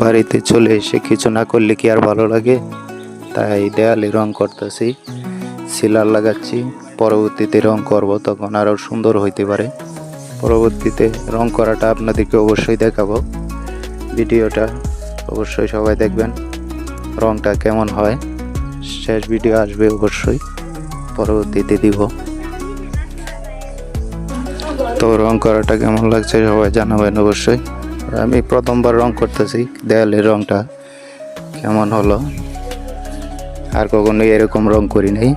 বাড়িতে চলে এসে কিছু না করলে কি আর ভালো লাগে? তাই দেয়ালে রং করতেছি সিলার লাগাচ্ছি, পরবর্তীতে রং করব, তখন আরও সুন্দর হইতে পারে। পরবর্তীতে রং করাটা আপনাদেরকে অবশ্যই দেখাবো। ভিডিওটা অবশ্যই সবাই দেখবেন, রংটা কেমন হয়। শেষ ভিডিও আসবে অবশ্যই, পরবর্তীতে দিব। তো রং করাটা কেমন লাগছে সবাই জানাবেন অবশ্যই। আমি প্রথমবার রং করতেছি দেয়ালের রংটা কেমন হলো? আর কখনো এরকম রং করি নাই।